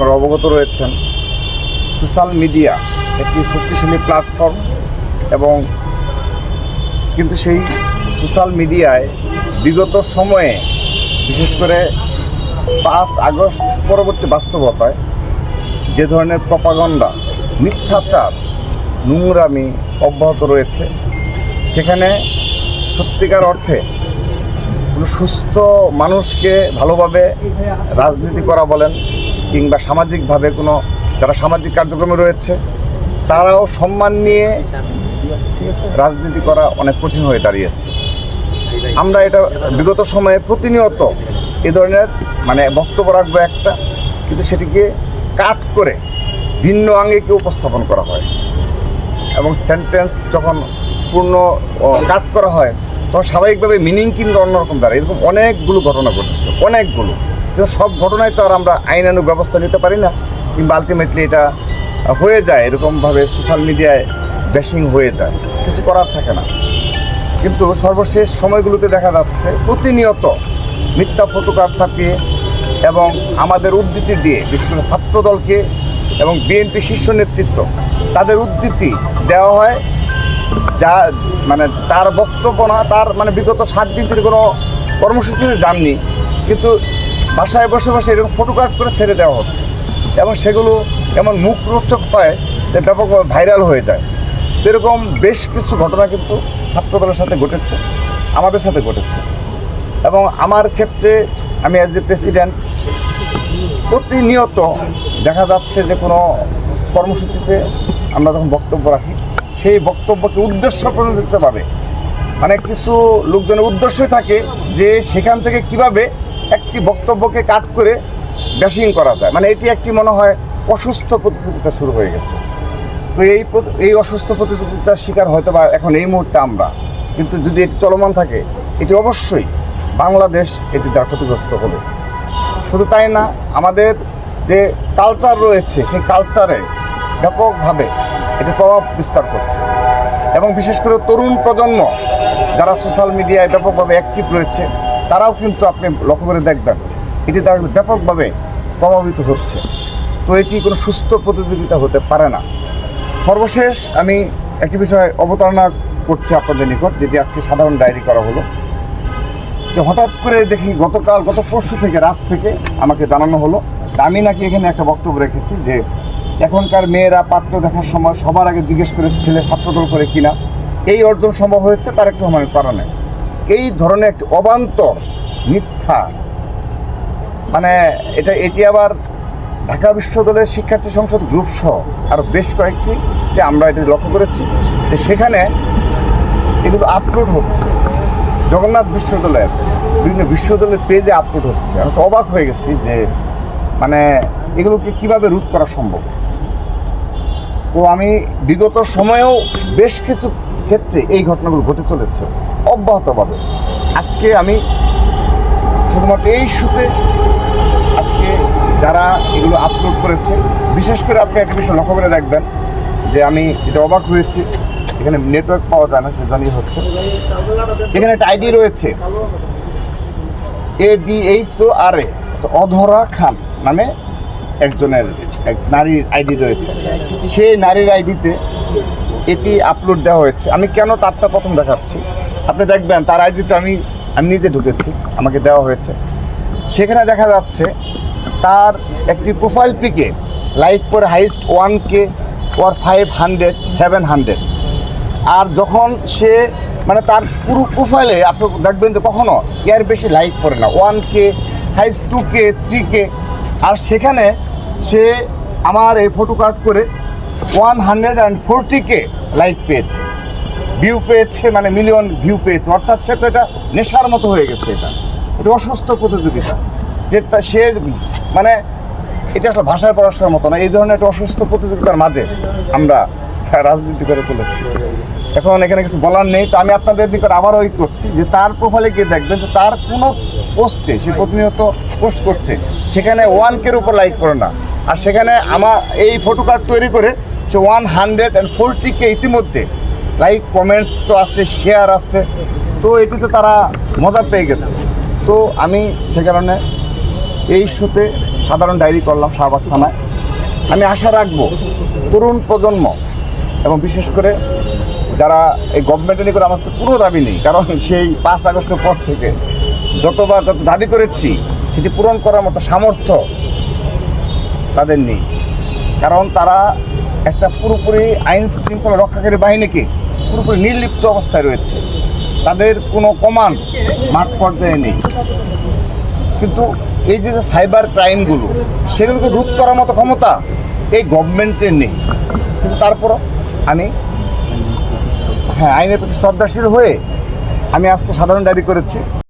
আপনারা অবগত রয়েছেন, সোশ্যাল মিডিয়া একটি শক্তিশালী প্ল্যাটফর্ম এবং কিন্তু সেই সোশ্যাল মিডিয়ায় বিগত সময়ে, বিশেষ করে পাঁচ আগস্ট পরবর্তী বাস্তবতায়, যে ধরনের প্রপাগণ্ডা মিথ্যাচার, নোংরামি অব্যাহত রয়েছে, সেখানে সত্যিকার অর্থে সুস্থ মানুষকে ভালোভাবে রাজনীতি করা বলেন কিংবা সামাজিকভাবে কোনো যারা সামাজিক কার্যক্রমে রয়েছে, তারাও সম্মান নিয়ে রাজনীতি করা অনেক কঠিন হয়ে দাঁড়িয়েছে। আমরা এটা বিগত সময়ে প্রতিনিয়ত এ ধরনের মানে বক্তব্য রাখব একটা, কিন্তু সেটিকে কাট করে ভিন্ন আঙ্গিকে উপস্থাপন করা হয়। এবং সেন্টেন্স যখন পূর্ণ কাট করা হয়, তখন স্বাভাবিকভাবে মিনিং কিন্তু অন্যরকম দাঁড়ায়। এরকম অনেকগুলো ঘটনা ঘটেছে, অনেকগুলো। কিন্তু সব ঘটনায় তো আর আমরা আইনানুগ ব্যবস্থা নিতে পারি না। কিংবা আলটিমেটলি এটা হয়ে যায়, এরকমভাবে সোশ্যাল মিডিয়ায় ব্যাশিং হয়ে যায়। কিছু করার থাকে না। কিন্তু সর্বশেষ সময়গুলোতে দেখা যাচ্ছে, প্রতিনিয়ত মিথ্যা ফটোকার্ড ছাপিয়ে এবং আমাদের উদ্ধৃতি দিয়ে বিশেষ করে ছাত্রদলকে এবং বিএনপি শীর্ষ নেতৃত্ব তাদের উদ্ধৃতি দেওয়া হয়। যা মানে তার বক্তব্য না, তার মানে বিগত সাত দিন তিনি কোনো কর্মসূচিতে যাননি। কিন্তু বাসায় বসে বসে এরকম ফটোকার্ড করে ছেড়ে দেওয়া হচ্ছে। এবং সেগুলো এমন মুখ রোচক হয় যে ব্যাপকভাবে ভাইরাল হয়ে যায়। তো এরকম বেশ কিছু ঘটনা কিন্তু ছাত্রদলের সাথে ঘটেছে, আমাদের সাথে ঘটেছে। এবং আমার ক্ষেত্রে আমি অ্যাজ এ প্রেসিডেন্ট প্রতিনিয়ত দেখা যাচ্ছে যে কোনো কর্মসূচিতে আমরা যখন বক্তব্য রাখি, সেই বক্তব্যকে উদ্দেশ্য প্রণোদিতভাবে। মানে কিছু লোকজনের উদ্দেশ্যই থাকে যে সেখান থেকে কীভাবে একটি বক্তব্যকে কাট করে ব্যাশিং করা যায়। মানে এটি একটি মনে হয় অসুস্থ প্রতিযোগিতা শুরু হয়ে গেছে। তো এই এই অসুস্থ প্রতিযোগিতার শিকার হয়তো বা এখন এই মুহূর্তে আমরা। কিন্তু যদি এটি চলমান থাকে, এটি অবশ্যই বাংলাদেশ এটি দ্বারা ক্ষতিগ্রস্ত হবে। শুধু তাই না, আমাদের যে কালচার রয়েছে, সেই কালচারে ব্যাপকভাবে এটি প্রভাব বিস্তার করছে। এবং বিশেষ করে তরুণ প্রজন্ম, যারা সোশ্যাল মিডিয়ায় ব্যাপকভাবে অ্যাক্টিভ রয়েছে তারাও কিন্তু আপনি লক্ষ্য করে দেখবেন। এটি তারা কিন্তু ব্যাপকভাবে প্রভাবিত হচ্ছে। তো এটি কোনো সুস্থ প্রতিযোগিতা হতে পারে না। সর্বশেষ আমি একটি বিষয় অবতারণা করছি আপনাদের নিকট, যেটি আজকে সাধারণ ডায়েরি করা হলো। যে হঠাৎ করে দেখি গতকাল, গত পরশু থেকে, রাত থেকে আমাকে জানানো হলো। আমি নাকি এখানে একটা বক্তব্য রেখেছি যে, এখনকার মেয়েরা পাত্র দেখার সময় সবার আগে জিজ্ঞেস করে ছেলে ছাত্রদল করে কিনা। এই অর্জন সম্ভব হয়েছে? তার একটু আমার কারণে। এই ধরনের একটি অবান্তর মিথ্যা। মানে এটা, এটি আবার ঢাকা বিশ্ববিদ্যালয়ের শিক্ষার্থী সংসদ গ্রুপ সহ আরও বেশ কয়েকটি যে আমরা এটা লক্ষ্য করেছি। যে সেখানে এগুলো আপলোড হচ্ছে। জগন্নাথ বিশ্ববিদ্যালয়ের বিভিন্ন বিশ্ববিদ্যালয়ের পেজে আপলোড হচ্ছে। আমি অবাক হয়ে গেছি যে মানে এগুলোকে কীভাবে রোধ করা সম্ভব? তো আমি বিগত সময়েও বেশ কিছু ক্ষেত্রে এই ঘটনাগুলো ঘটে চলেছে, অব্যাহতভাবে। আজকে আমি শুধুমাত্র এই ইস্যুতে আজকে যারা এগুলো আপলোড করেছে, বিশেষ করে আপনি একটা বিষয় লক্ষ্য করে দেখবেন যে আমি এটা অবাক হয়েছি, এখানে নেটওয়ার্ক পাওয়া যায় না, সেজন্যই হচ্ছে। এখানে একটা আইডি রয়েছে এডিএইচ ও আর এ অধরা খান নামে একজনের এক নারীর আইডি রয়েছে। সেই নারীর আইডিতে এটি আপলোড দেওয়া হয়েছে। আমি কেন তারটা প্রথম দেখাচ্ছি? আপনি দেখবেন, তার আইডিতে আমি আমি নিজে ঢুকেছি, আমাকে দেওয়া হয়েছে। সেখানে দেখা যাচ্ছে, তার একটি প্রোফাইল পিকে লাইক করে হাইস্ট ওয়ান কে ওর ফাইভ হান্ড্রেড সেভেন হান্ড্রেড আর যখন সে মানে তার পুরো প্রোফাইলে আপনি দেখবেন যে কখনো এর বেশি লাইক করে না। One K highest two K three K আর সেখানে সে আমার এই ফটো কাট করে one hundred and forty K like পেয়েছে। ভিউ পেয়েছে মানে মিলিয়ন ভিউ পেয়েছে। অর্থাৎ সে তো এটা নেশার মতো হয়ে গেছে এটা। এটা অসুস্থ প্রতিযোগিতা। যে সে মানে এটা একটা ভাষায় পড়াশোনার মতো না। এই ধরনের একটা অসুস্থ প্রতিযোগিতার মাঝে আমরা রাজনীতি করে চলেছি। এখন এখানে কিছু বলার নেই, তো আমি আপনাদের নিকট আবারও ওই করছি যে তার প্রোফাইলে গিয়ে দেখবেন যে তার কোনো পোস্টে সে প্রতিনিয়ত পোস্ট করছে, সেখানে ওয়ান কের উপর লাইক করে না। আর সেখানে আমার এই ফটো কার্ড তৈরি করে সে one hundred and forty K ইতিমধ্যে লাইক কমেন্টস তো আছে শেয়ার আছে, তো এটি তো তারা মজা পেয়ে গেছে। তো আমি সে কারণে এই ইস্যুতে সাধারণ ডায়েরি করলাম শাহবাগ থানায়। আমি আশা রাখব তরুণ প্রজন্ম এবং বিশেষ করে যারা এই গভর্নমেন্টের নিয়ে করে আমার কোনো দাবি নেই, কারণ সেই পাঁচ আগস্টের পর থেকে যতবার যত দাবি করেছি, সেটি পূরণ করার মতো সামর্থ্য তাদের নেই। কারণ তারা একটা পুরোপুরি আইন শৃঙ্খলা রক্ষাকারী বাহিনীকে পুরোপুরি নির্লিপ্ত অবস্থায় রয়েছে। তাদের কোনো কমান্ড মাঠ পর্যায়ে নেই। কিন্তু এই যে যে সাইবার ক্রাইমগুলো সেগুলোকে রোধ করার মতো ক্ষমতা এই গভর্নমেন্টের নেই। কিন্তু তারপরও আমি হ্যাঁ আইনের প্রতি শ্রদ্ধাশীল হয়ে আমি আজকে সাধারণ ডায়েরি করেছি।